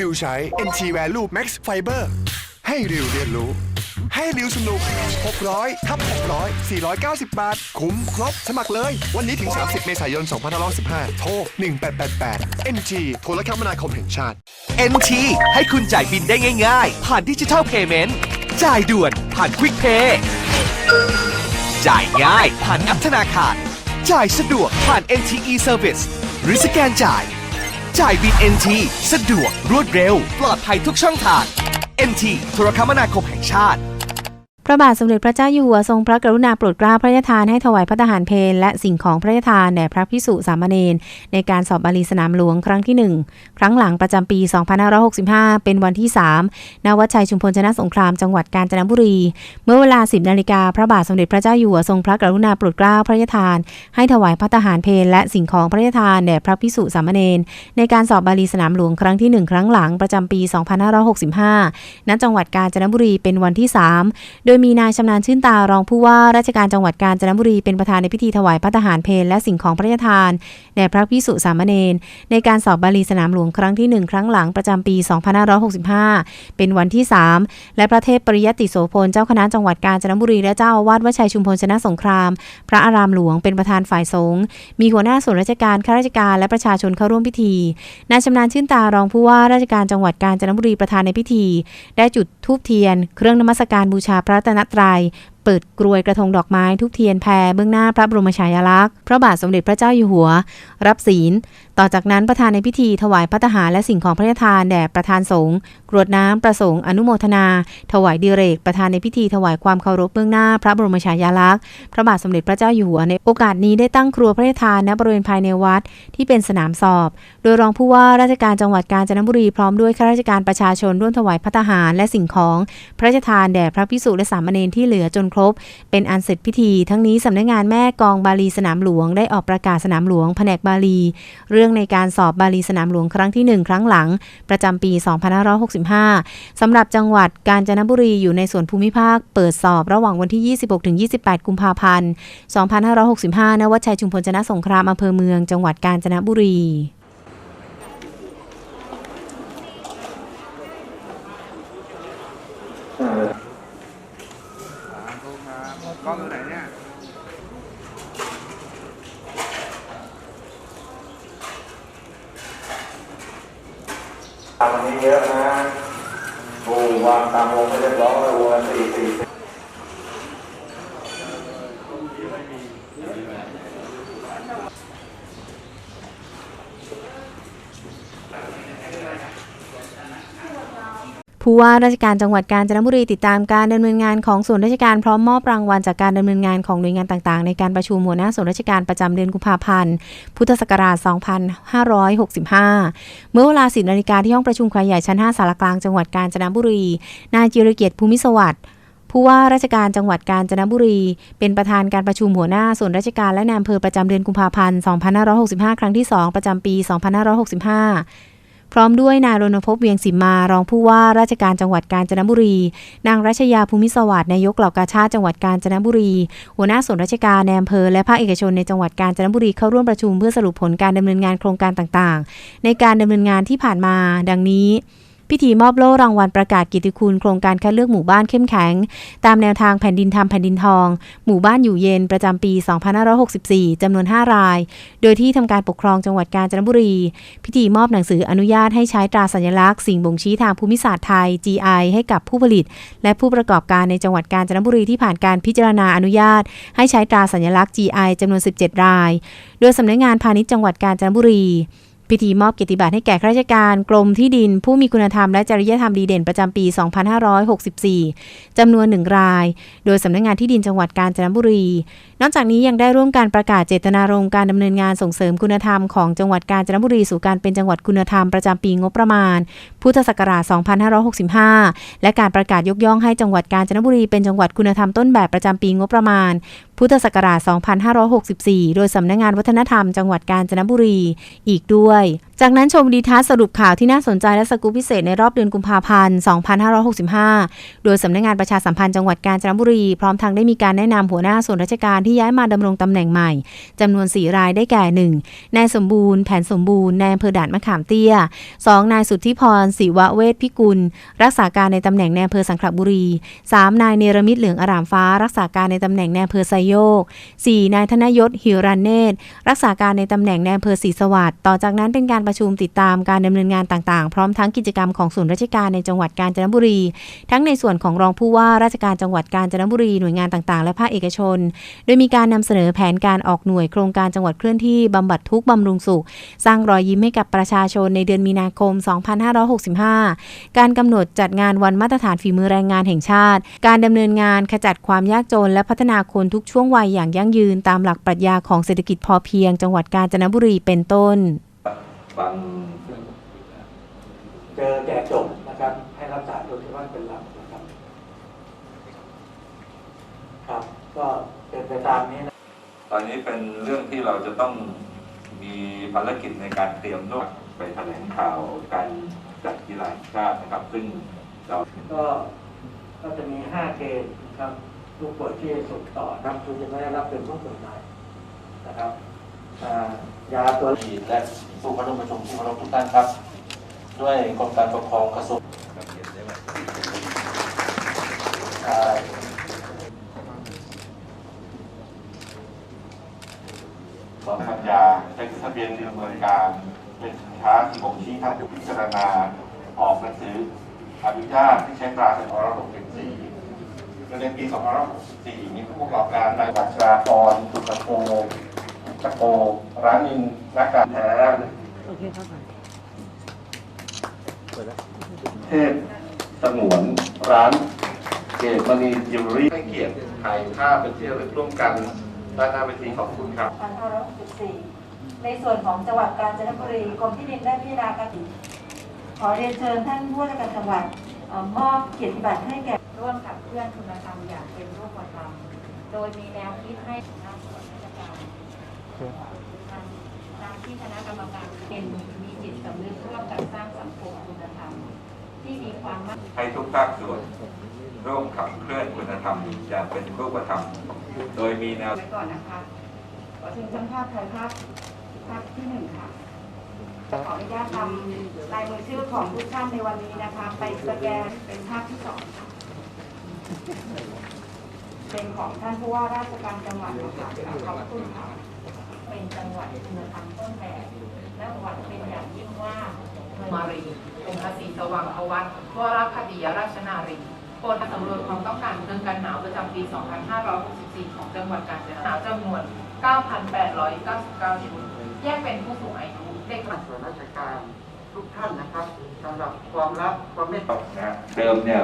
ริวใช้ NT Value Max Fiber ให้ริวเรียนรู้ ให้ริวสนุก 600ทับ600 490 บาท คุ้มครบ สมัครเลย วันนี้ถึง 30 เมษายน 2515 โทร 1888 NT โทรคมนาคมแห่งชาติ NT ให้คุณจ่ายบินได้ง่ายๆ ผ่านดิจิทัลเพย์เมนต์จ่ายด่วนผ่านควิกเพย์จ่ายง่ายผ่านแอปธนาคาร จ่ายสะดวกผ่าน NTE Service หรือสแกนจ่าย จ่ายบิน NT สะดวกรวดเร็ว ปลอดภัยทุกช่องทาง NT โทรคมนาคมแห่งชาติ พระบาทสมเด็จพระเจ้าอยู่หัวทรงพระกรุณาโปรดเกล้าพระราชทานให้ถวายพระทหารเพลและสิ่งของพระราชทานแด่พระพิสุสามเณรในการสอบบาลีสนามหลวงครั้งที่ 1 ครั้งหลังประจำปี 2565 เป็นวันที่ 3 ณ วัดชัยชุมพลชนะสงครามจังหวัดกาญจนบุรี เมื่อเวลา 10 นาฬิกาพระบาทสมเด็จพระเจ้าอยู่หัวทรงพระกรุณาโปรดเกล้าพระราชทาน ให้ถวายพระทหารเพลและสิ่งของพระราชทานแด่พระพิสุสามเณรในการสอบบาลีสนามหลวงครั้งที่ 1 ครั้งหลังประจำปี 2565 ณ จังหวัดกาญจนบุรีเป็นวันที่ 3 โดยมีนายชำนาญชื่นตารองผู้ว่าราชการจังหวัดกาญจนบุรีเป็นประธานในพิธีถวายพระทหารเพลและสิ่งของพระราชทานแด่พระพิสุสามเณรในการสอบบาลีสนามหลวงครั้งที่ 1 ครั้งหลังประจำปี 2565 เป็นวันที่ 3 และพระเทพปริยติโสพลเจ้าคณะจังหวัดกาญจนบุรีและเจ้าอาวาสวชัยชุมพลชนะสงคราม พระอารามหลวงเป็นประธานฝ่ายสงฆ์มีหัวหน้าส่วนราชการข้าราชการและประชาชนเข้าร่วมพิธีนายชำนาญชื่นตารองผู้ว่าราชการจังหวัดกาญจนบุรีประธานในพิธี ได้จุดธูปเทียน เครื่องนมัสการบูชาพระตนตรัย เปิดกรวยกระทงดอกไม้ทุกเทียนแพรเบื้องหน้าพระบรมฉายาลักษณ์พระบาทสมเด็จพระเจ้าอยู่หัว รับศีล ต่อจากนั้นประธานในพิธีถวายพระทหารและสิ่งของพระราชทานแด่ประธานสงฆ์กรวดน้ำประสงค์อนุโมทนา ถวายดีเรก ประธานในพิธีถวายความเคารพเบื้องหน้า พระบรมฉายาลักษณ์พระบาทสมเด็จพระเจ้าอยู่หัวในโอกาสนี้ได้ตั้งครัวพระราชทานณบริเวณภายในวัดที่เป็นสนามสอบ โดยรองผู้ว่าราชการจังหวัดกาญจนบุรีพร้อมด้วยข้าราชการประชาชนร่วมถวายพระทหารและสิ่งของพระราชทานแด่พระพิสุและสามเณรที่เหลือจนรบ เป็นอันเสร็จพิธีทั้งนี้สำนักงานแม่กองบาลีสนามหลวงได้ออกประกาศสนามหลวงแผนกบาลี เรื่องในการสอบบาลีสนามหลวงครั้งที่ 1 ครั้งหลัง ประจำปี 2565 สำหรับจังหวัดกาญจนบุรีอยู่ในส่วนภูมิภาค เปิดสอบระหว่างวันที่ 26-28 กุมภาพันธ์ 2565 ณ วัดชัยชุมพลชนะสงครามอำเภอเมือง จังหวัดกาญจนบุรี กล้องอยู่ไหนเนี่ย วันนี้ เยอะนะโอ้วางตามวงไปเรียบร้อยแล้ววงละสี่ ผู้ว่าราชการจังหวัดกาญจนบุรีติดตามการดำเนินงานของส่วนราชการพร้อมมอบรางวัลจากการดำเนินงานของหน่วยงานต่างๆ ในการประชุมหัวหน้าส่วนราชการประจำเดือนกุมภาพันธ์ พุทธศักราช 2565 เมื่อเวลา10นาฬิกาที่ห้องประชุมขายใหญ่ชั้น 5 สารกลางจังหวัดกาญจนบุรี นายจิรเกียรติภูมิสวัสดิ์ผู้ว่าราชการจังหวัดกาญจนบุรี เป็นประธานการประชุมหัวหน้าส่วนราชการและนายอำเภอประจำเดือนกุมภาพันธ์ 2565 ครั้งที่ 2 ประจำปี 2565 พร้อมด้วยนายรณพพเวียงสิมารองผู้ว่าราชการจังหวัดกาญจนบุรี นางรัชยาภูมิสวัสดิ์นายกเหล่ากาชาติจังหวัดกาญจนบุรี หัวหน้าส่วนราชการในอำเภอและภาคเอกชนในจังหวัดกาญจนบุรีเข้าร่วมประชุมเพื่อสรุปผลการดำเนินงานโครงการต่างๆ ในการดำเนินงานที่ผ่านมา ดังนี้ พิธีมอบโล่รางวัลประกาศกิตติคุณโครงการคัดเลือกหมู่บ้านเข้มแข็ง ตามแนวทางแผ่นดินทำแผ่นดินทอง หมู่บ้านอยู่เย็นประจำปี 2564 จำนวน 5 ราย โดยที่ทำการปกครองจังหวัดกาญจนบุรี พิธีมอบหนังสืออนุญาตให้ใช้ตราสัญลักษณ์สิ่งบ่งชี้ทางภูมิศาสตร์ไทย GI ให้กับผู้ผลิต และผู้ประกอบการในจังหวัดกาญจนบุรีที่ผ่านการพิจารณาอนุญาต ให้ใช้ตราสัญลักษณ์ GI จำนวน 17 ราย โดยสำนักงานพาณิชย์จังหวัดกาญจนบุรี พิธีมอบเกียรติบัตรให้แก่ข้าราชการกรมที่ดิน ผู้มีคุณธรรมและจริยธรรมดีเด่นประจำปี 2564 จำนวนหนึ่งราย โดยสำนักงานที่ดินจังหวัดกาญจนบุรี นอกจากนี้ยังได้ร่วมการประกาศเจตนารมณ์การดำเนินงานส่งเสริมคุณธรรมของจังหวัดกาญจนบุรีสู่การเป็นจังหวัดคุณธรรมประจำปีงบประมาณ พุทธศักราช 2565 และการประกาศยกย่องให้จังหวัดกาญจนบุรีเป็นจังหวัดคุณธรรมต้นแบบประจำปีงบประมาณ พุทธศักราช 2564 โดยสำนักงานวัฒนธรรมจังหวัดกาญจนบุรีอีกด้วย จากนั้นชมดีทัศสรุปข่าวที่น่าสนใจและสกู๊ปพิเศษในรอบเดือนกุมภาพันธ์ 2565 โดยสำนักงานประชาสัมพันธ์จังหวัดกาญจนบุรี พร้อมทั้งได้มีการแนะนำหัวหน้าส่วนราชการที่ย้ายมาดำรงตำแหน่งใหม่จำนวน 4 รายได้แก่ 1. นายสมบูรณ์ แผนสมบูรณ์ นายอำเภอด่านมะขามเตี้ย 2. นายสุทธิพรศิวะเวทพิกุล รักษาการในตำแหน่งในอำเภอสังขบุรี 3. นายเนรมิตเหลืองอารามฟ้า รักษาการในตำแหน่งในอำเภอไซโยก 4. นายธนยศหิรันเนตร รักษาการในตำแหน่งในอำเภอศรีสวัสดิ์ต่อจากนั้นเป็นการประชุมติดตามการดำเนินงานต่างๆ พร้อมทั้งกิจกรรมของส่วนราชการในจังหวัดกาญจนบุรี ทั้งในส่วนของรองผู้ว่าราชการจังหวัดกาญจนบุรีหน่วยงานต่างๆ และภาคเอกชน โดยมีการนำเสนอแผนการออกหน่วยโครงการจังหวัดเคลื่อนที่บำบัดทุกข์บำรุงสุข สร้างรอยยิ้มให้กับประชาชนในเดือนมีนาคม2565 การกำหนดจัดงานวันมาตรฐานฝีมือแรงงานแห่งชาติ การดำเนินงานขจัดความยากจน และพัฒนาคนทุกช่วงวัยอย่างยั่งยืน ตามหลักปรัชญาของเศรษฐกิจพอเพียง จังหวัดกาญจนบุรีเป็นต้นฟังเจอแก่จบนะครับ ให้รักษาตัวที่บ้านเป็นหลักนะครับ ครับ ก็เป็นไปตามนี้นะตอนนี้เป็นเรื่องที่เราจะต้องมีภารกิจในการเตรียมโน้ตไปแถลงข่าวการ จัดกีฬาแห่งชาตินะครับ ซึ่งเราก็ก็จะมีห้าเกณฑ์นะครับผู้ป่วยที่ส่งต่อครับคุณจะไม่ได้รับเป็นผู้ป่วยใดนะครับอ่ายาตัวดีและผู้เข้าร่วมประชุมที่เคารพทุกท่านครับ ด้วยกรมการปกครองกระทรวงอ่าสองสัญญาเป็นทะเบียนดำเนินการ เป็นสินค้าที่บ่งชี้ทางพิจารณาออกหนังสืออนุญาตที่ใช้ตราสัญลักษณ์664ในปี2564มีผู้ประกอบการในายบัชรากรสุตโกตะโกร้านนินนักการแท้เทพสงวนร้านเกตมณีจิวเวลรี่ให้เกียรติไทยภาพเป็นที่ระลึกร่วมกันด้านหน้าเวทีขอบคุณครับ2564 ในส่วนของจังหวัดกาญจนบุรีกรมที่ดินได้พิจารณาการขอเรียนเชิญท่านผู้ว่าราชการจังหวัดเอ่อมอบเกียรติบัตรให้แก่ร่วมขับเคลื่อนคุณธรรมอย่างเป็นรูปธรรมโดยมีแนวคิดให้หน้าส่วนราชการตามที่คณะกรรมการเป็นมีจิตสำนึกร่วมกันสร้างสังคมคุณธรรม ที่มีความมั่นให้ทุกภาคส่วน ร่วมขับเคลื่อนคุณธรรมอย่างเป็นรูปธรรม โดยมีแนวไว้ก่อนนะคะขอเชิญช่างภาพถ่ายภาพ ภาพที่หนึ่งค่ะขออนุญาตทำลายมือชื่อของทุกท่านในวันนี้นะคะ ไปสแกนเป็นภาพที่สองค่ะเป็นของท่านผู้ว่าราชการจังหวัดนะคะขอบคุณค่ะเป็นจังหวัดคุณธรรมต้นแบบและหวังเป็นอย่างยิ่งว่ามารีองค์ศรีสว่างอวัตวรคดียราชนารีโปรดสำรวจความต้องการเครื่องกันหนาวประจำปี 2564 ของจังหวัดกาญจนบุรีหนาวจำนวน 9,899 ชุด แยกเป็นผู้สูงอายุเด็กส่วนราชการทุกท่านนะครับสำหรับความรักความเมตตานะเดิมเนี่ย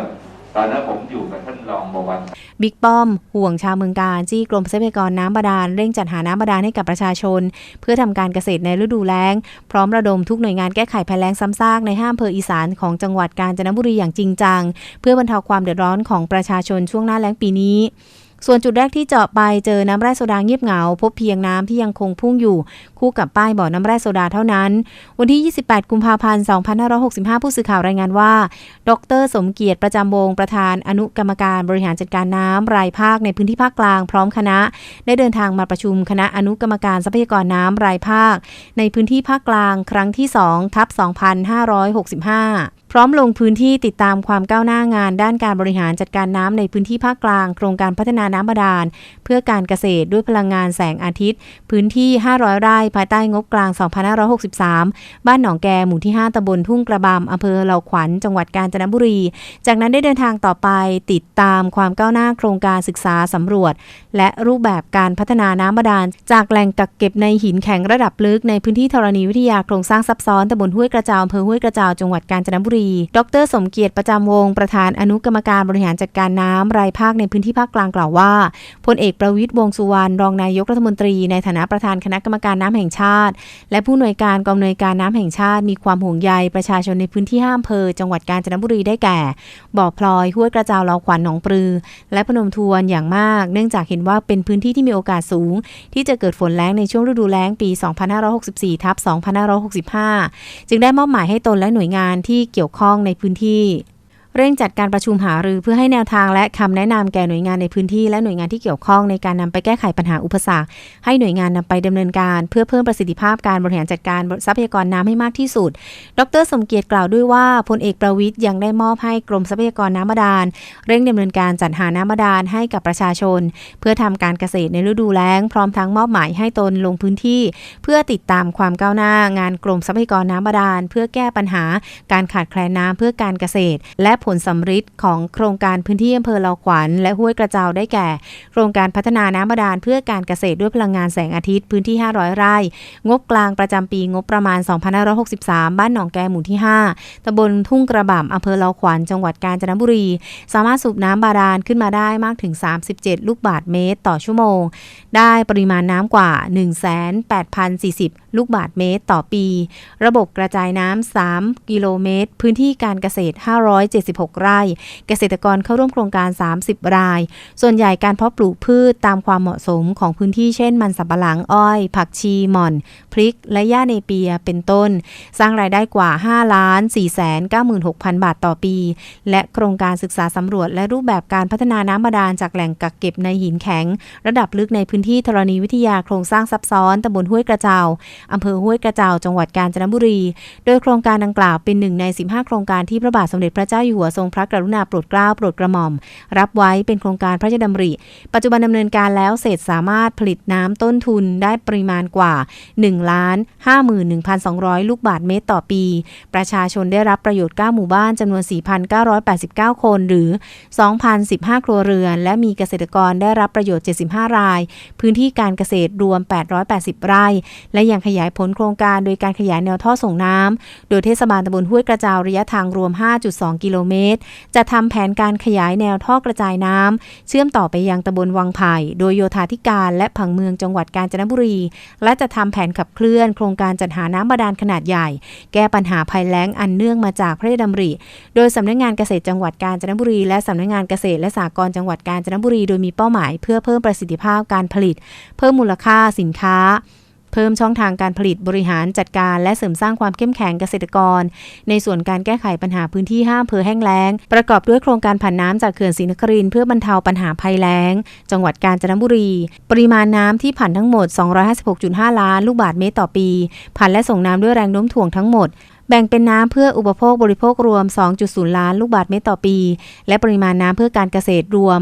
ตอนนั้นผมอยู่กับท่านรองบวรบิ๊กป้อม ห่วงชาวเมืองการจี้กรมทรัพยากรน้ำบาดาลเร่งจัดหาน้ำบาดาลให้กับประชาชน เพื่อทำการเกษตรในฤดูแล้ง พร้อมระดมทุกหน่วยงานแก้ไขภัยแล้งซ้ำซากในห้าอำเภออีสานของจังหวัดกาญจนบุรีอย่างจริงจัง เพื่อบรรเทาความเดือดร้อนของประชาชนช่วงหน้าแล้งปีนี้ ส่วนจุดแรกที่เจาะไปเจอน้ำแร่โซดาเงียบเหงา พบเพียงน้ำที่ยังคงพุ่งอยู่ คู่กับป้ายบ่อน้ำแร่โซดาเท่านั้น วันที่ 28 กุมภาพันธ์ 2565 ผู้สื่อข่าวรายงานว่า ดร สมเกียรติประจำวงศประธานอนุกรรมการบริหารจัดการน้ำรายภาคในพื้นที่ภาคกลางพร้อมคณะ ได้เดินทางมาประชุมคณะอนุกรรมการทรัพยากรน้ำรายภาค ในพื้นที่ภาคกลางครั้งที่2ทับ2565 พร้อมลงพื้นที่ติดตามความก้าวหน้างานด้านการบริหารจัดการน้ำในพื้นที่ภาคกลาง โครงการพัฒนาน้ำบาดาล เพื่อการเกษตรด้วยพลังงานแสงอาทิตย์ พื้นที่ 500 ไร่ภายใต้งบกลาง 2563 บ้านหนองแกหมู่ที่ 5ตำบลทุ่งกระบำอำเภอเหล่าขวัญ จังหวัดกาญจนบุรี จากนั้นได้เดินทางต่อไปติดตามความก้าวหน้าโครงการศึกษาสำรวจ และรูปแบบการพัฒนาน้ำบาดาล จากแหล่งกักเก็บในหินแข็งระดับลึกในพื้นที่ธรณีวิทยาโครงสร้างซับซ้อนตำบลห้วยกระเจาอำเภอห้วยกระเจาจังหวัดกาญจนบุรีดร สมเกียรติประจำวง ประธานอนุกรรมการบริหารจัดการน้ำรายภาคในพื้นที่ภาคกลางกล่าวว่าพลเอกประวิตยวงสุวรรณรองนายกรัฐมนตรีในฐานะประธานคณะกรรมการน้ำแห่งชาติ และผู้หน่วยการกองหน่วยการน้ำแห่งชาติ มีความห่วงใยประชาชนในพื้นที่ห้าอำเภอจังหวัดกาญจนบุรีได้แก่ บ่อพลอยห้วยกระเจาเลาขวัญหนองปลือ และพนมทวนอย่างมาก เนื่องจากเห็นว่าเป็นพื้นที่ที่มีโอกาสสูง ที่จะเกิดฝนแล้งในช่วงฤดูแล้งปี 2564ทับ2565 จึงได้มอบหมายให้ตนและหน่วยงานที่เกี่ยวข้องในพื้นที่ เร่งจัดการประชุมหารือเพื่อให้แนวทางและคำแนะนำแก่หน่วยงานในพื้นที่และหน่วยงานที่เกี่ยวข้องในการนำไปแก้ไขปัญหาอุปสรรค ให้หน่วยงานนำไปดำเนินการ เพื่อเพิ่มประสิทธิภาพการบริหารจัดการทรัพยากรน้ำให้มากที่สุด ดร สมเกียรติกล่าวด้วยว่าพลเอกประวิทย์ยังได้มอบให้กรมทรัพยากรน้ำบาดาลเร่งดำเนินการจัดหาน้ำบาดาลให้กับประชาชน เพื่อทำการเกษตรในฤดูแล้ง พร้อมทั้งมอบหมายให้ตนลงพื้นที่ เพื่อติดตามความก้าวหน้างานกรมทรัพยากรน้ำบาดาลเพื่อแก้ปัญหา การขาดแคลนน้ำเพื่อการเกษตร และผลสำฤทธิ์ของโครงการพื้นที่อำเภอเลาขวัญและห้วยกระเจาได้แก่ โครงการพัฒนาน้ำบาดาลเพื่อการเกษตรด้วยพลังงานแสงอาทิตย์พื้นที่ 500 ไร่ งบกลางประจำปีงบประมาณ 2563 บ้านหนองแกหมู่ที่ 5ตำบลทุ่งกระบ่ำอำเภอเลาขวัญจังหวัดกาญจนบุรี สามารถสูบน้ำบาดาลขึ้นมาได้มากถึง 37 ลูกบาศก์เมตร ต่อชั่วโมง ได้ปริมาณน้ำกว่า 1,8,040 ลูกบาศก์เมตรต่อปี ระบบกระจายน้ำ 3 กิโลเมตร พื้นที่การเกษตร 576 ไร่ เกษตรกรเข้าร่วมโครงการ 30 ราย ส่วนใหญ่การเพาะปลูกพืชตามความเหมาะสมของพื้นที่เช่น มันสำปะหลังอ้อย ผักชีหม่อน พริก และหญ้าเนเปียเป็นต้น สร้างรายได้กว่า 5 ล้าน4แสน96,000 บาทต่อปี และโครงการศึกษาสำรวจ และรูปแบบการพัฒนาน้ำบาดาลจากแหล่งกักเก็บในหินแข็ง ระดับลึกในพื้นที่ธรณีวิทยาโครงสร้างซับซ้อนตำบลห้วยกระเจาอำเภอห้วยกระเจาจังหวัดกาญจนบุรี โดยโครงการดังกล่าวเป็นหนึ่งใน 15 โครงการที่พระบาทสมเด็จพระเจ้าอยู่หัวทรงพระกรุณาโปรดเกล้าโปรดกระหม่อม รับไว้เป็นโครงการพระราชดำริ ปัจจุบันดำเนินการแล้วเสร็จสามารถผลิตน้ำต้นทุนได้ปริมาณกว่า1ล้าน51,200 ลูกบาทเมตรต่อปี ประชาชนได้รับประโยชน์ 9 หมู่บ้านจำนวน 4,989 คน หรือ 2,015 ครัวเรือน และมีเกษตรกรได้รับประโยชน์ 75 ราย พื้นที่การเกษตรรวม 880 ไร่ และยังขขยายผลโครงการโดยการขยายแนวท่อส่งน้ำโดยเทศบาลตำบลห้วยกระเจาระยะทางรวม 5.2 กิโลเมตร จะทำแผนการขยายแนวท่อกระจายน้ำเชื่อมต่อไปยังตำบลวังไผ่ โดยโยธาธิการและผังเมืองจังหวัดกาญจนบุรี และจะทำแผนขับเคลื่อน โครงการจัดหาน้ำบาดาลขนาดใหญ่ แก้ปัญหาภัยแล้งอันเนื่องมาจากพระราชดำริ โดยสำนักงานเกษตรจังหวัดกาญจนบุรี และสำนักงานเกษตรและสหกรณ์จังหวัดกาญจนบุรี โดยมีเป้าหมาย เพื่อเพิ่มประสิทธิภาพการผลิต เพิ่มมูลค่าสินค้า เพิ่มช่องทางการผลิตบริหารจัดการ และเสริมสร้างความเข้มแข็งเกษตรกร ในส่วนการแก้ไขปัญหาพื้นที่ห้ามเพอแห้งแล้ง ประกอบด้วยโครงการผ่านน้ำจากเขื่อนศรีนครินเพื่อบรรเทาปัญหาภัยแล้ง จังหวัดกาญจนบุรี ปริมาณน้ำที่ผ่านทั้งหมด 256.5 ล้านลูกบาศก์เมตรต่อปีผ่านและส่งน้ำด้วยแรงโน้มถ่วงทั้งหมด แบ่งเป็นน้ำเพื่ออุปโภคบริโภครวม 2.0 ล้านลูกบาศก์เมตรต่อปี และปริมาณน้ำเพื่อการเกษตรรวม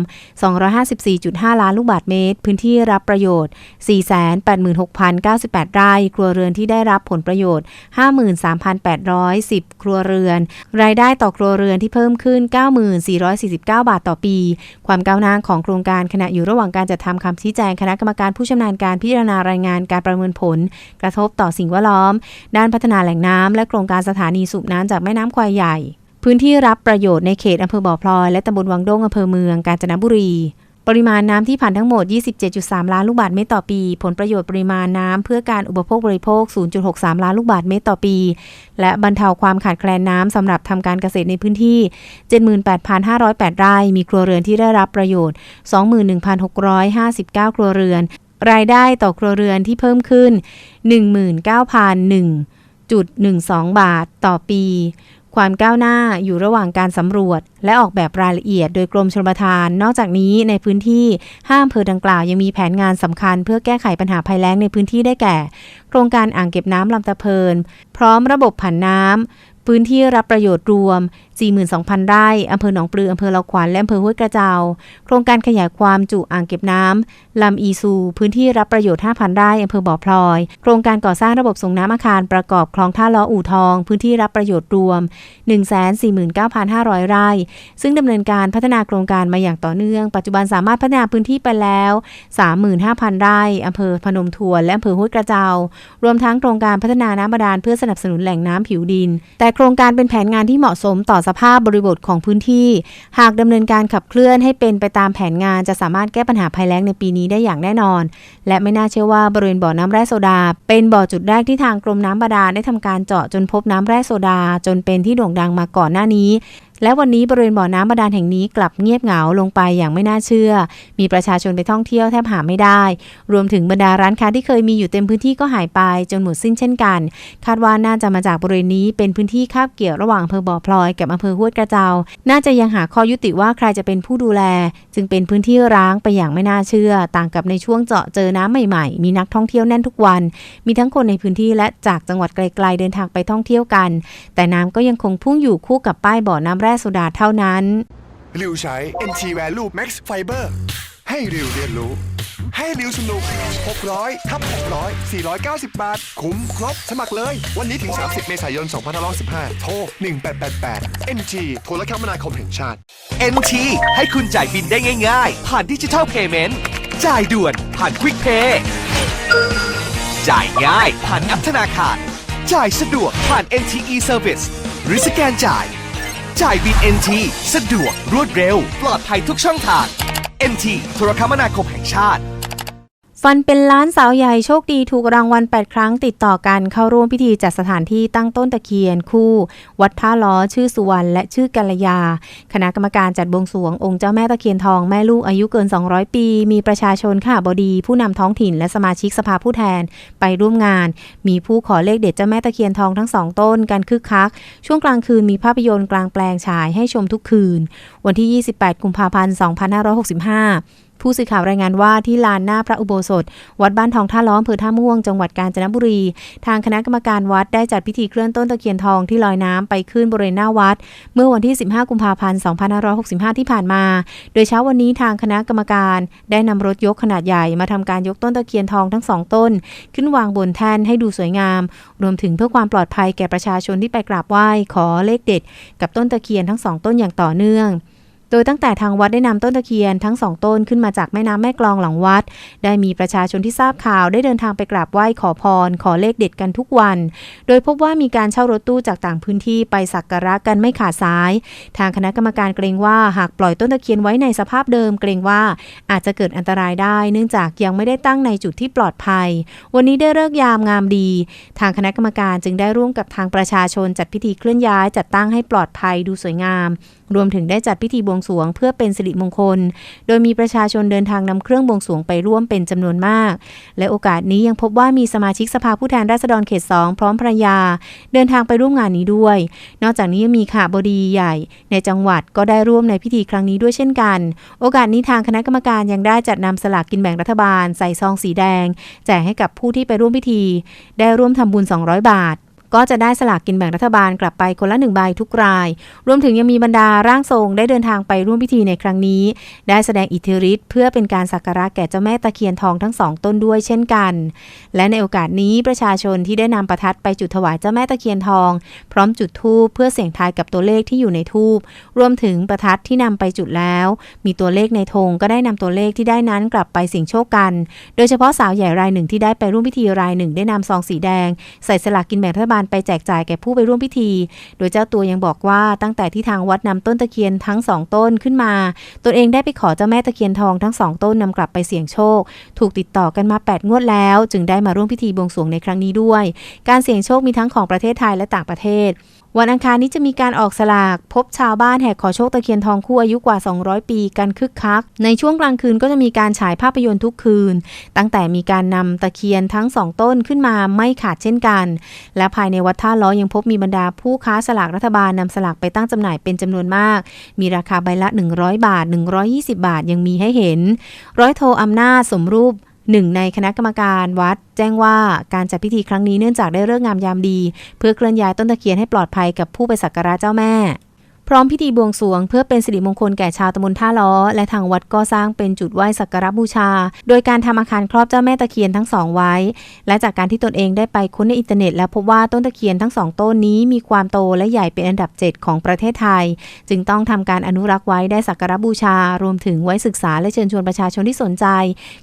254.5 ล้านลูกบาศก์เมตร พื้นที่รับประโยชน์ 486,098 ไร่ ครัวเรือนที่ได้รับผลประโยชน์ 53,810 ครัวเรือน รายได้ต่อครัวเรือนที่เพิ่มขึ้น 9,449บาทต่อปี ความก้าวหน้าของโครงการขณะอยู่ระหว่างการจัดทำคำชี้แจงคณะกรรมการผู้ชำนาญการพิจารณารายงานการประเมินผล กระทบต่อสิ่งแวดล้อม ด้านพัฒนาแหล่งน้ำและโครงการสถานีสูบน้ำจากแม่น้ำควายใหญ่ พื้นที่รับประโยชน์ในเขตอำเภอบ่อพลอย และตำบลวังด้งอำเภอเมืองกาญจนบุรี ปริมาณน้ำที่ผ่านทั้งหมด 27.3 ล้านลูกบาศก์เมตรต่อปี ผลประโยชน์ปริมาณน้ำเพื่อการอุปโภคบริโภค 0.63 ล้านลูกบาศก์เมตรต่อปี และบรรเทาความขาดแคลนน้ำสำหรับทำการเกษตรในพื้นที่ 78,508 ไร่ มีครัวเรือนที่ได้รับประโยชน์ 21,659 ครัวเรือนรายได้ต่อครัวเรือนที่เพิ่มขึ้น 1.12 บาทต่อปี ความก้าวหน้าอยู่ระหว่างการสำรวจ และออกแบบรายละเอียดโดยกรมชลประทาน นอกจากนี้ในพื้นที่ห้ามเพอดังกล่าวยังมีแผนงานสำคัญ เพื่อแก้ไขปัญหาภัยแล้งในพื้นที่ได้แก่ โครงการอ่างเก็บน้ำลำตะเพิน พร้อมระบบผันน้ำพื้นที่รับประโยชน์รวม 42,000 ไร่อำเภอหนองปลืออำเภอละขวัญและอำเภอห้วยกระเจา โครงการขยายความจุอ่างเก็บน้ำลำอีซู พื้นที่รับประโยชน์ 5,000 ไร่อำเภอบ่อพลอย โครงการก่อสร้างระบบส่งน้ำอาคารประกอบคลองท่าล้ออู่ทอง พื้นที่รับประโยชน์รวม 149,500 ไร่ ซึ่งดำเนินการพัฒนาโครงการมาอย่างต่อเนื่อง ปัจจุบันสามารถพัฒนาพื้นที่ไปแล้ว 35,000 ไร่อำเภอพนมทวนและอำเภอห้วยกระเจา รวมทั้งโครงการพัฒนาน้ำบาดาลเพื่อสนับสนุนแหล่งน้ำผิวดิน แต่โครงการเป็นแผนงานที่เหมาะสมต่อสภาพบริบทของพื้นที่ หากดำเนินการขับเคลื่อนให้เป็นไปตามแผนงานจะสามารถแก้ปัญหาภัยแล้งในปีนี้ได้อย่างแน่นอน และไม่น่าเชื่อว่าบริเวณบ่อน้ำแร่โซดา เป็นบ่อจุดแรกที่ทางกรมน้ำบาดาลได้ทำการเจาะจนพบน้ำแร่โซดา จนเป็นที่โด่งดังมาก่อนหน้านี้ และวันนี้บริเวณบ่อน้ำบาดาลแห่งนี้กลับเงียบเหงาลงไปอย่างไม่น่าเชื่อ มีประชาชนไปท่องเที่ยวแทบหาไม่ได้ รวมถึงบรรดาร้านค้าที่เคยมีอยู่เต็มพื้นที่ก็หายไปจนหมดสิ้นเช่นกัน คาดว่าน่าจะมาจากบริเวณนี้เป็นพื้นที่คาบเกี่ยวระหว่างอำเภอบ่อพลอยกับอำเภอห้วยกระเจา น่าจะยังหาข้อยุติว่าใครจะเป็นผู้ดูแล จึงเป็นพื้นที่ร้างไปอย่างไม่น่าเชื่อ ต่างกับในช่วงเจาะเจอน้ำใหม่ๆ มีนักท่องเที่ยวแน่นทุกวัน มีทั้งคนในพื้นที่และจากจังหวัดไกลๆเดินทางไปท่องเที่ยวกัน แต่น้ำก็ยังคงพุ่งอยู่คู่กับป้ายบ่อน้ำแร่โซดาเท่านั้น ริวใช้ NT Value Max Fiber ให้ริวเรียนรู้ ให้ริวสนุก 600ทับ600 490 บาท คุ้มครบ สมัครเลย วันนี้ถึง 30 เมษายน 2515โทร 1888 NT โทรคมนาคมแห่งชาติ NT ให้คุณจ่ายบินได้ง่าย ๆ ผ่านดิจิทัลเพย์เมนต์จ่ายด่วนผ่านควิกเพย์จ่ายง่ายผ่านแอปธนาคาร จ่ายสะดวกผ่าน NTE Service หรือสแกนจ่าย จ่ายบิน NT สะดวกรวดเร็ว ปลอดภัยทุกช่องทาง NT โทรคมนาคมแห่งชาติ ฟันเป็นล้านสาวใหญ่โชคดีถูกรางวัล 8 ครั้งติดต่อกันเข้าร่วมพิธีจัดสถานที่ตั้งต้นตะเคียนคู่ วัดท่าล้อชื่อสุวรรณและชื่อกัลยา คณะกรรมการจัดบวงสรวงองค์เจ้าแม่ตะเคียนทองแม่ลูกอายุเกิน 200 ปี มีประชาชนข่าบดี ผู้นำท้องถิ่นและสมาชิกสภาผู้แทนไปร่วมงาน มีผู้ขอเลขเด็ดเจ้าแม่ตะเคียนทองทั้งสองต้นกันคึกคัก ช่วงกลางคืนมีภาพยนตร์กลางแปลงฉายให้ชมทุกคืน วันที่ 28 กุมภาพันธ์ 2565 ผู้สื่อข่าวรายงานว่าที่ลานหน้าพระอุโบสถ วัดบ้านทองท่าล้อมอำเภอท่าม่วงจังหวัดกาญจนบุรี ทางคณะกรรมการวัดได้จัดพิธีเคลื่อนต้นตะเคียนทองที่ลอยน้ำไปขึ้นบริเวณหน้าวัด เมื่อวันที่ 15 กุมภาพันธ์ 2565 ที่ผ่านมา โดยเช้าวันนี้ทางคณะกรรมการได้นำรถยกขนาดใหญ่มาทำการยกต้นตะเคียนทองทั้งสองต้น ขึ้นวางบนแท่นให้ดูสวยงาม รวมถึงเพื่อความปลอดภัยแก่ประชาชนที่ไปกราบไหว้ขอเลขเด็ด กับต้นตะเคียนทั้งสองต้นอย่างต่อเนื่อง โดยตั้งแต่ทางวัดได้นำต้นตะเคียนทั้งสองต้นขึ้นมาจากแม่น้ำแม่กลองหลังวัด ได้มีประชาชนที่ทราบข่าวได้เดินทางไปกราบไหว้ขอพร ขอเลขเด็ดกันทุกวัน โดยพบว่ามีการเช่ารถตู้จากต่างพื้นที่ไปสักการะกันไม่ขาดสาย ทางคณะกรรมการเกรงว่าหากปล่อยต้นตะเคียนไว้ในสภาพเดิม เกรงว่าอาจจะเกิดอันตรายได้ เนื่องจากยังไม่ได้ตั้งในจุดที่ปลอดภัย วันนี้ได้เลิกยามงามดี ทางคณะกรรมการจึงได้ร่วมกับทางประชาชนจัดพิธีเคลื่อนย้ายจัดตั้งให้ปลอดภัยดูสวยงาม รวมถึงได้จัดพิธีบวงสวงเพื่อเป็นสิริมงคล โดยมีประชาชนเดินทางนำเครื่องบวงสวงไปร่วมเป็นจำนวนมาก และโอกาสนี้ยังพบว่ามีสมาชิกสภาผู้แทนราษฎรเขต2พร้อมภรรยา เดินทางไปร่วมงานนี้ด้วย นอกจากนี้ยังมีข่าบดีใหญ่ ในจังหวัดก็ได้ร่วมในพิธีครั้งนี้ด้วยเช่นกัน โอกาสนี้ทางคณะกรรมการยังได้จัดนำสลากกินแบ่งรัฐบาล ใส่ซองสีแดง แจกให้กับผู้ที่ไปร่วมพิธี ได้ร่วมทำบุญ 200 บาท ก็จะได้สลากกินแบ่งรัฐบาลกลับไปคนละหนึ่งใบทุกราย รวมถึงยังมีบรรดาร่างทรงได้เดินทางไปร่วมพิธีในครั้งนี้ ได้แสดงอิทธิฤทธิ์เพื่อเป็นการสักการะแก่เจ้าแม่ตะเคียนทองทั้งสองต้นด้วยเช่นกัน และในโอกาสนี้ประชาชนที่ได้นำประทัดไปจุดถวายเจ้าแม่ตะเคียนทอง พร้อมจุดธูปเพื่อเสี่ยงทายกับตัวเลขที่อยู่ในธูปรวมถึงประทัดที่นำไปจุดแล้ว มีตัวเลขในธงก็ได้นำตัวเลขที่ได้นั้นกลับไปเสี่ยงโชคกัน โดยเฉพาะสาวใหญ่รายหนึ่งที่ได้ไปร่วมพิธีรายหนึ่งได้นำซองสีแดง ใส่สลากกินแบ่งรัฐบาลไปแจกจ่ายแก่ผู้ไปร่วมพิธี โดยเจ้าตัวยังบอกว่าตั้งแต่ที่ทางวัดนำต้นตะเคียนทั้งสองต้นขึ้นมา ตนเองได้ไปขอเจ้าแม่ตะเคียนทองทั้งสองต้นนำกลับไปเสี่ยงโชค ถูกติดต่อกันมา 8 งวดแล้ว จึงได้มาร่วมพิธีบวงสรวงในครั้งนี้ด้วย การเสี่ยงโชคมีทั้งของประเทศไทยและต่างประเทศ วันอังคารนี้จะมีการออกสลาก พบชาวบ้านแห่ขอโชคตะเคียนทองคู่อายุกว่า 200 ปีกันคึกคัก ในช่วงกลางคืนก็จะมีการฉายภาพยนตร์ทุกคืน ตั้งแต่มีการนำตะเคียนทั้งสองต้นขึ้นมาไม่ขาดเช่นกัน และภายในวัดท่าล้อยังพบมีบรรดาผู้ค้าสลากรัฐบาลนำสลากไปตั้งจำหน่ายเป็นจำนวนมาก มีราคาใบละ 100 บาท 120 บาทยังมีให้เห็น ร้อยโทอำนาจสมรูป หนึ่งในคณะกรรมการวัด แจ้งว่าการจัดพิธีครั้งนี้เนื่องจากได้เลิกงามยามดี เพื่อเคลื่อนย้ายต้นตะเคียนให้ปลอดภัยกับผู้ไปสักการะเจ้าแม่ พร้อมพิธีบวงสรวง เพื่อเป็นสิริมงคลแก่ชาวตำบลท่าล้อ และทางวัดก็สร้างเป็นจุดไหว้สักการบูชา โดยการทำอาคารครอบเจ้าแม่ตะเคียนทั้งสองไว้ และจากการที่ตนเองได้ไปค้นในอินเทอร์เน็ต แล้วพบว่าต้นตะเคียนทั้งสองต้นนี้มีความโตและใหญ่เป็นอันดับ 7 ของประเทศไทย จึงต้องทำการอนุรักษ์ไว้ได้สักการบูชา รวมถึงไว้ศึกษาและเชิญชวนประชาชนที่สนใจ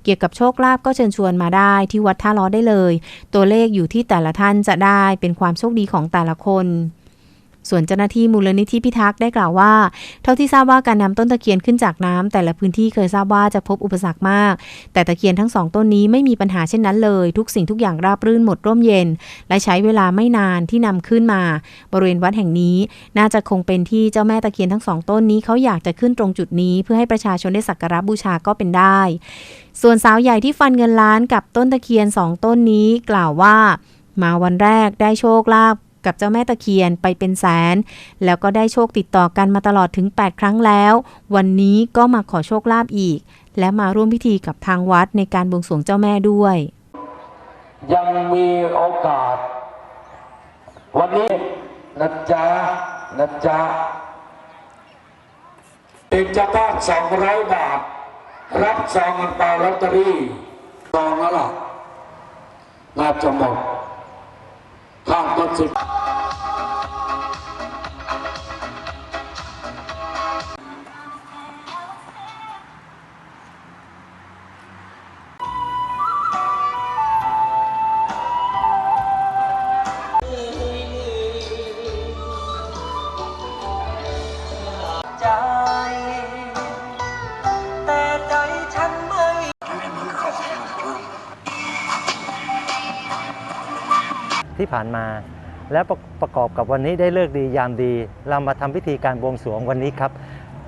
เกี่ยวกับโชคลาภก็เชิญชวนมาได้ที่วัดท่าล้อได้เลย ตัวเลขอยู่ที่แต่ละท่านจะได้เป็นความโชคดีของแต่ละคน ส่วนเจ้าหน้าที่มูลนิธิพิทักษ์ได้กล่าวว่า เท่าที่ทราบว่าการนำต้นตะเคียนขึ้นจากน้ำแต่ละพื้นที่เคยทราบว่าจะพบอุปสรรคมาก แต่ตะเคียนทั้งสองต้นนี้ไม่มีปัญหาเช่นนั้นเลย ทุกสิ่งทุกอย่างราบรื่นหมดร่มเย็น และใช้เวลาไม่นานที่นำขึ้นมา บริเวณวัดแห่งนี้น่าจะคงเป็นที่เจ้าแม่ตะเคียนทั้งสองต้นนี้เขาอยากจะขึ้นตรงจุดนี้ เพื่อให้ประชาชนได้สักการะบูชาก็เป็นได้ ส่วนสาวใหญ่ที่ฟันเงินล้านกับต้นตะเคียนสองต้นนี้กล่าวว่ามาวันแรกได้โชคลาภ กับเจ้าแม่ตะเคียนไปเป็นแสน แล้วก็ได้โชคติดต่อกันมาตลอดถึง 8 ครั้งแล้ว วันนี้ก็มาขอโชคลาภอีก และมาร่วมพิธีกับทางวัดในการบวงสรวงเจ้าแม่ด้วย ยังมีโอกาส วันนี้นะจ๊ะนะจ๊ะเป็นจ้าบ้าสองร้อยบาท รับซองเงินปลาลอตเตอรี่ซองแล้วล่ะน่าจะหมด ข้า ที่ผ่านมา และประประกอบกับวันนี้ได้เลิกดียามดี เรามาทำพิธีการบวงสรวงวันนี้ครับ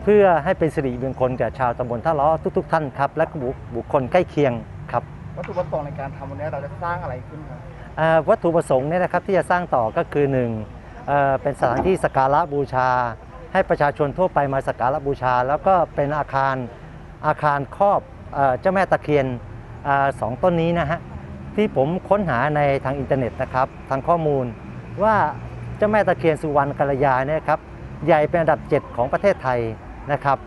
เพื่อให้เป็นสิริมงคลแก่ชาวตำบลท่าล้อทุก ๆ ท่านครับและก็บุบุคคลใกล้เคียงครับวัตถุประสงค์ในการทำวันนี้เราจะสร้างอะไรขึ้นครับเอ่อวัตถุประสงค์เนี่ยนะครับที่จะสร้างต่อก็คือหนึ่งเอ่อเป็นสถานที่สักการะบูชา ให้ประชาชนทั่วไปมาสักการะบูชา แล้วก็เป็นอาคารอาคารครอบเอ่อเจ้าแม่ตะเคียนอาสองต้นนี้นะฮะ ที่ผมค้นหาในทางอินเทอร์เน็ตนะครับ ทางข้อมูลว่าเจ้าแม่ตะเคียนสุวรรณกัลยาเนี่ยครับใหญ่เป็นอันดับ 7 ของประเทศไทยนะครับ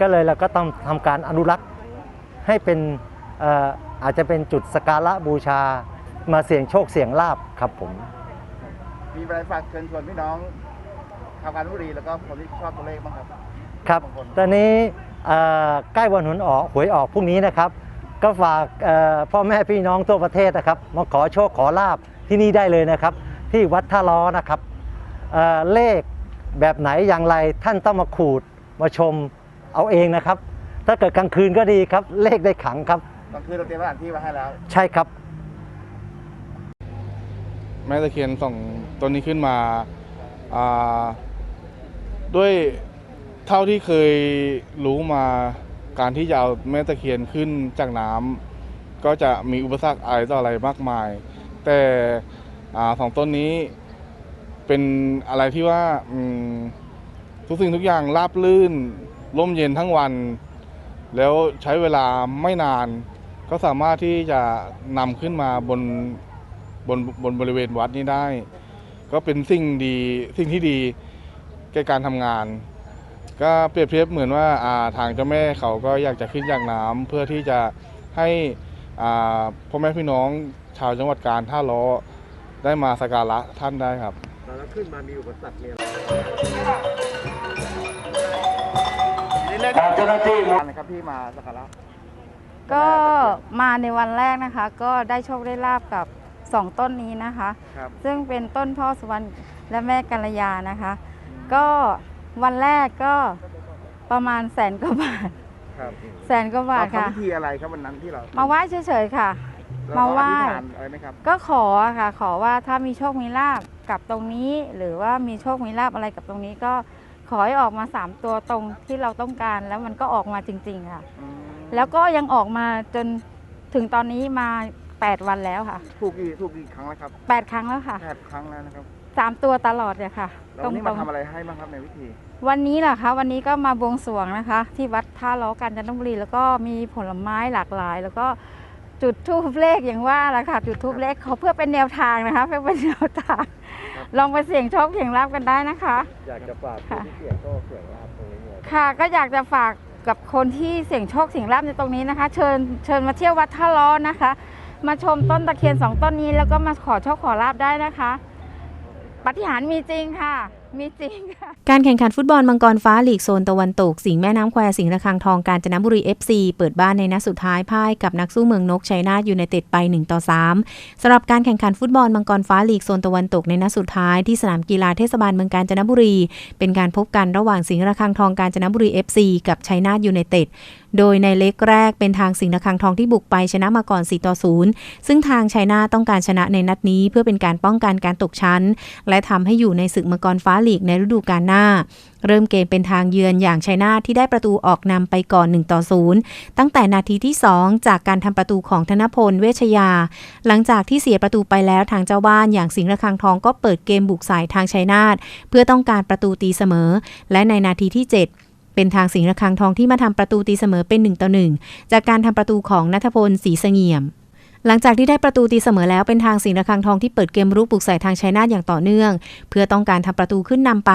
ก็เลยเราก็ต้องทำการอนุรักษ์ให้เป็นเอ่ออาจจะเป็นจุดสกการะบูชามาเสี่ยงโชคเสี่ยงลาบครับผม มีอะไรฝากเชิญชวนพี่น้องชาวการบุรีแล้วก็คนที่ชอบตัวเลขบ้างครับ ครับ ตอนนี้เอ่อใกล้วันหวยออกหวยออกพรุ่งนี้นะครับ ก็ฝากเอ่อพ่อแม่พี่น้องทั่วประเทศนะครับมาขอโชคขอลาบที่นี่ได้เลยนะครับ ที่วัดท่าล้อนะครับเอ่อเลขแบบไหนอย่างไรท่านต้องมาขูดมาชมเอาเองนะครับ ถ้าเกิดกลางคืนก็ดีครับ เลขได้ขังครับตอนคืนเราเตรียมสถานที่มาให้แล้ว ใช่ครับ แม่ตะเคียนสองต้นนี้ขึ้นมาอ่าด้วยเท่าที่เคยรู้มา การที่จะเอาแม่ตะเคียนขึ้นจากน้ำก็จะมีอุปสรรคอะไรต่ออะไรมากมาย แต่อสองต้นนี้เป็นอะไรที่ว่าทุกสิ่งทุกอย่างราบลื่นร่มเย็นทั้งวัน แล้วใช้เวลาไม่นาน ก็สามารถที่จะนำขึ้นมาบนบนบนบริเวณวัดนี้ได้ ก็เป็นสิ่งดีสิ่งที่ดีแก่การทำงาน ก็เปรียบเทียบเหมือนว่าอ่าทางเจ้าแม่เขาก็อยากจะขึ้นจากน้ำเพื่อที่จะให้อ่าพ่อแม่พี่น้องชาวจังหวัดกาญท่าล้อได้มาสักการะท่านได้ครับแล้วขึ้นมามีอุปสรรคเนี่ยทางเจ้าหน้าที่มูลนะครับที่มาสักการะก็มาในวันแรกนะคะ ก็ได้โชคได้ลาบกับสองต้นนี้นะคะครับซึ่งเป็นต้นพ่อสุวรรณและแม่กัลยานะคะ ก็ วันแรกก็ประมาณแสนกว่าบาท ครับแสนกว่าบาทเราค่ะทำพิธีอะไรครับวันนั้นที่เรามาไหว้เฉยๆค่ะ เรมาไหว้ อธิษฐานอะไรไหมครับ ก็ขออะค่ะ ขอว่าถ้ามีโชคมีลาบกับตรงนี้ หรือว่ามีโชคมีลาบอะไรกับตรงนี้ก็ขอให้ออกมาสามตัวตรงที่เราต้องการแล้วมันก็ออกมาจริง ๆ ค่ะ อืมแล้วก็ยังออกมาจนถึงตอนนี้มา 8 วันแล้วค่ะ ถูกกี่ถูกกี่ครั้งแล้วครับ8ครั้งแล้วค่ะ แปดครั้งแล้วนะครับ สามตัวตลอดเลยค่ะแล้วตวันนี้รมางทำอะไรให้บ้างครับในพิธีๆวันนี้เหรอคะวันนี้ก็มาบวงสรวงนะคะ ที่วัดท่าล้อกาญจนบุรีแล้วก็มีผลไม้หลากหลาย แล้วก็จุดทูบเลขอย่างว่าแหละค่ะ จุดทูบเลขเขาเพื่อเป็นแนวทางนะคะ เพื่อเป็นแนวทางลองไปเสี่ยงโชคเสี่ยงลาบกันได้นะคะ อยากจะฝากผู้ที่เสี่ยงโชคเสี่ยงลาภตรงนี้เนี่ยค่ะก็อยากจะฝากกับคนที่เสี่ยงโชคเสี่ยงลาบในตรงนี้นะคะ เชิญเชิญมาเที่ยววัดท่าล้อนะคะ มาชมต้นตะเคียนสองต้นนี้แล้วก็มาขอโชคขอลาบได้นะคะ ปาฏิหารย์มีจริงค่ะ มีจริงค่ะ การแข่งขันฟุตบอลมังกรฟ้าลีกโซนตะวันตก สิงห์แม่น้ำแควสิงห์ระคังทองกาญจนบุรี FC เปิดบ้านในนัดสุดท้ายพ่ายกับนักสู้เมืองนกชัยนาทยูไนเต็ดไป1ต่อ3สำหรับการแข่งขันฟุตบอลมังกรฟ้าลีกโซนตะวันตกในนัดสุดท้ายที่สนามกีฬาเทศบาลเมืองกาญจนบุรี เป็นการพบกันระหว่างสิงห์ระคังทองกาญจนบุรี FC กับชัยนาทยูไนเต็ดโดยในเล็กแรกเป็นทางสิงห์ระคังทองที่บุกไปชนะมาก่อน4ต่อ0ซึ่งทางชัยนาทต้องการชนะในนัดนี้ เพื่อเป็นการป้องกันการตกชั้น และทำให้อยู่ในศึกมังกรฟ้าลีกในฤดูกาลหน้า เริ่มเกมเป็นทางเยือนอย่างชัยนาทที่ได้ประตูออกนำไปก่อน1ต่อ0ตั้งแต่นาทีที่ 2 จากการทำประตูของธนพลเวชยา หลังจากที่เสียประตูไปแล้วทางเจ้าบ้านอย่างสิงห์ระคังทองก็เปิดเกมบุกสายทางชัยนาทเพื่อต้องการประตูตีเสมอ และในนาทีที่ 7เป็นทางสิงห์ระคังทองที่มาทำประตูตีเสมอเป็น1ต่อ1จากการทำประตูของนัทพลศรีเสงี่ยม หลังจากที่ได้ประตูตีเสมอแล้วเป็นทางสิงห์ระคังทองที่เปิดเกมรุกบุกใส่ทางชัยนาทอย่างต่อเนื่อง เพื่อต้องการทำประตูขึ้นนำไป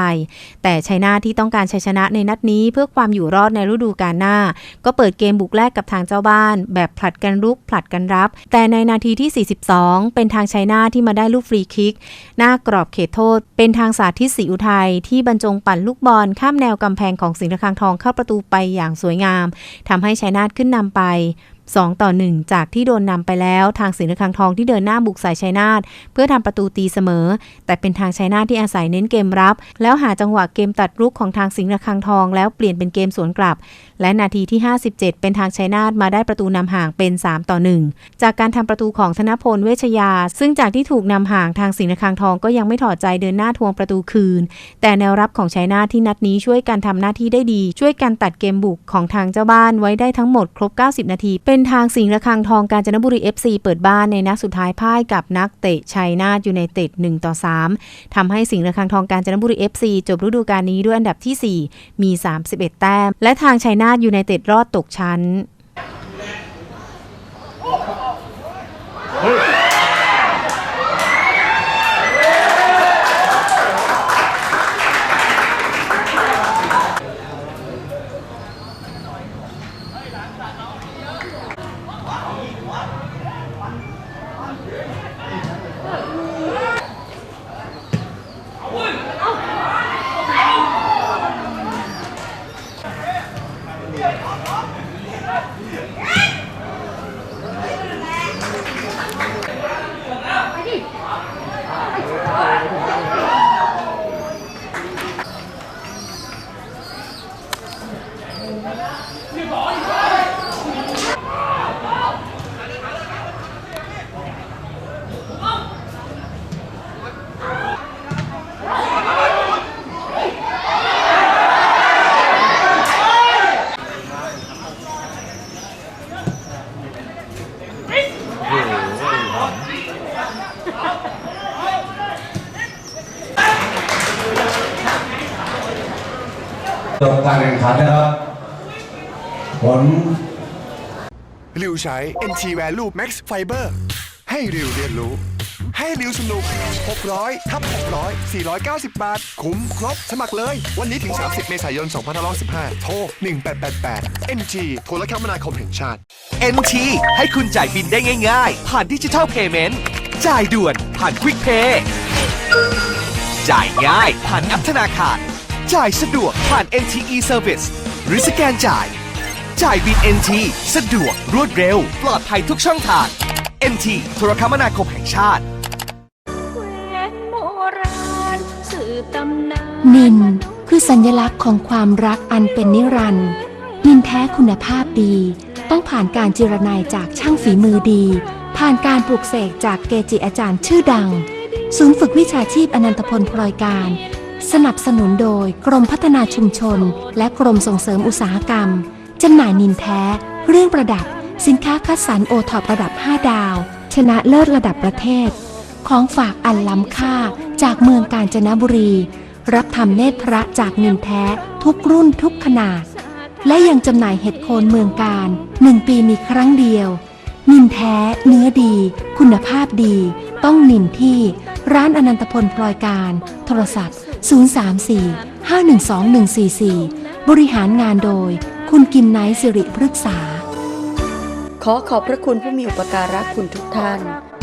แต่ชัยนาทที่ต้องการชัยชนะในนัดนี้ เพื่อความอยู่รอดในฤดูกาลหน้า ก็เปิดเกมบุกแรกกับทางเจ้าบ้าน แบบผลัดกันรุกผลัดกันรับ แต่ในนาทีที่ 42 เป็นทางชัยนาทที่มาได้ลูกฟรีคิก หน้ากรอบเขตโทษ เป็นทางสาธิตศรีอุทัยที่บรรจงปั่นลูกบอลข้ามแนวกำแพงของสิงห์ระคังทองเข้าประตูไปอย่างสวยงามทำให้ชัยนาทขึ้นนำไป 2 ต่อ 1 จากที่โดนนำไปแล้วทางสิงห์ระคังทองที่เดินหน้าบุกใส่ชัยนาทเพื่อทำประตูตีเสมอ แต่เป็นทางชัยนาทที่อาศัยเน้นเกมรับ แล้วหาจังหวะเกมตัดรุกของทางสิงห์ระคังทอง แล้วเปลี่ยนเป็นเกมสวนกลับและนาทีที่ 57 เป็นทางชัยนาทมาได้ประตูนำห่างเป็น 3 ต่อ 1 จากการทำประตูของธนพลเวชยา ซึ่งจากที่ถูกนำห่างทางสิงห์ระคังทองก็ยังไม่ถอดใจเดินหน้าทวงประตูคืน แต่แนวรับของชัยนาทที่นัดนี้ช่วยกันทำหน้าที่ได้ดี ช่วยกันตัดเกมบุกของทางเจ้าบ้านไว้ได้ทั้งหมดครบ 90 นาที เป็นทางสิงห์ระคังทองกาญจนบุรี FC เปิดบ้านในนัดสุดท้ายพ่ายกับนักเตะชัยนาทยูไนเต็ด1ต่อ3ทำให้สิงห์ระคังทองกาญจนบุรี FC จบฤดูกาลนี้ด้วยอันดับที่ 4 มี 31 แต้ม และทางชัยนาทยูไนเต็ดรอดตกชั้น ใช้ NT Value Max Fiber ให้ริวเรียนรู้ ให้ริวสนุก 600ทับ600 490 บาท คุ้มครบ สมัครเลย วันนี้ถึง 30 เมษายน 2515โทร 1888 NT โทรคมนาคมแห่งชาติ NT ให้คุณจ่ายบินได้ง่ายๆ ผ่านดิจิทัลเพย์เมนต์จ่ายด่วน ผ่าน Quick Pay จ่ายง่าย ผ่านแอปธนาคาร จ่ายสะดวกผ่าน NT e-service หรือสแกนจ่าย จ่ายบิน NT สะดวกรวดเร็ว ปลอดภัยทุกช่องทาง NT โทรคมนาคมแห่งชาตินินคือสัญลักษณ์ของความรักอันเป็นนิรันดร์นินแท้คุณภาพดี ต้องผ่านการจิรนายจากช่างฝีมือดี ผ่านการปลูกเสกจากเกจิอาจารย์ชื่อดัง ศูนย์ฝึกวิชาชีพอนันตพลพลอยการ สนับสนุนโดยกรมพัฒนาชุมชน และกรมส่งเสริมอุตสาหกรรม จำหน่ายนินแท้ เรื่องประดับ สินค้าคัดสรรโอท็อประดับ 5 ดาว ชนะเลิศระดับประเทศ ของฝากอันล้ำค่าจากเมืองกาญจนบุรี รับทำเนตรพระจากนินแท้ ทุกรุ่นทุกขนาด และยังจำหน่ายเห็ดโคนเมืองการหนึ่งปีมีครั้งเดียว นินแท้ เนื้อดี คุณภาพดี ต้องนินที่ ร้านอนันตพลพลอยการ โทรศัพท์ 034 512 144 บริหารงานโดย คุณกิมไนท์สิริพฤกษา ขอขอบพระคุณผู้มีอุปการะคุณทุกท่านบ้าน